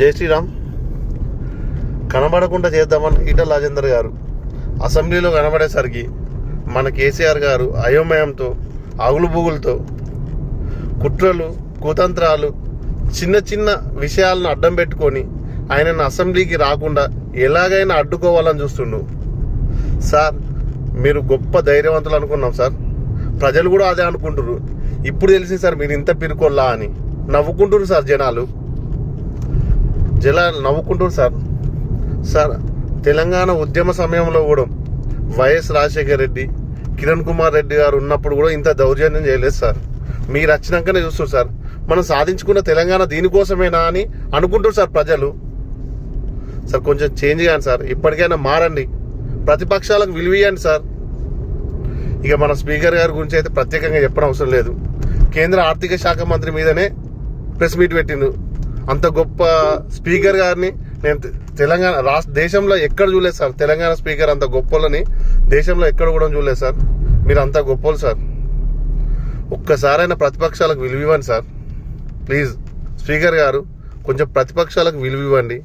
జై శ్రీరామ్. కనబడకుండా చేద్దామని ఈటల రాజేందర్ గారు అసెంబ్లీలో కనబడేసరికి మన కేసీఆర్ గారు అయోమయంతో అగులుబుగులతో కుట్రలు కుతంత్రాలు చిన్న చిన్న విషయాలను అడ్డం పెట్టుకొని ఆయనను అసెంబ్లీకి రాకుండా ఎలాగైనా అడ్డుకోవాలని చూస్తుండు. సార్ మీరు గొప్ప ధైర్యవంతులు అనుకున్నాం సార్. ప్రజలు కూడా అదే అనుకుంటున్నారు ఇప్పుడు తెలిసింది సార్ మీరు ఇంత పిరుకొల్లా అని. నవ్వుకుంటున్నారు సార్ జనాలు. జల నవ్వుకుంటున్నారు సార్. సార్ తెలంగాణ ఉద్యమ సమయంలో కూడా వైఎస్ రాజశేఖర్ రెడ్డి కిరణ్ కుమార్ రెడ్డి గారు ఉన్నప్పుడు కూడా ఇంత దౌర్జన్యం చేయలేదు సార్. మీరు వచ్చినాకనే చూస్తారు సార్. మనం సాధించుకున్న తెలంగాణ దీనికోసమేనా అని అనుకుంటారు సార్ ప్రజలు. సార్ కొంచెం చేంజ్ కాండి సార్. ఇప్పటికైనా మారండి. ప్రతిపక్షాలకు విలువియండి సార్. ఇక మన స్పీకర్ గారి గురించి అయితే ప్రత్యేకంగా చెప్పడం అవసరం లేదు. కేంద్ర ఆర్థిక శాఖ మంత్రి మీదనే ప్రెస్ మీట్ పెట్టిండు. అంత గొప్ప స్పీకర్ గారిని నేను తెలంగాణ రాష్ట్ర దేశంలో ఎక్కడ చూడలేదు సార్. తెలంగాణ స్పీకర్ అంత గొప్పలని దేశంలో ఎక్కడ కూడా చూడలేదు సార్. మీరు అంత గొప్పలు సార్. ఒక్కసారైనా ప్రతిపక్షాలకు విలువ ఇవ్వండి సార్. ప్లీజ్. స్పీకర్ గారు కొంచెం ప్రతిపక్షాలకు విలువ ఇవ్వండి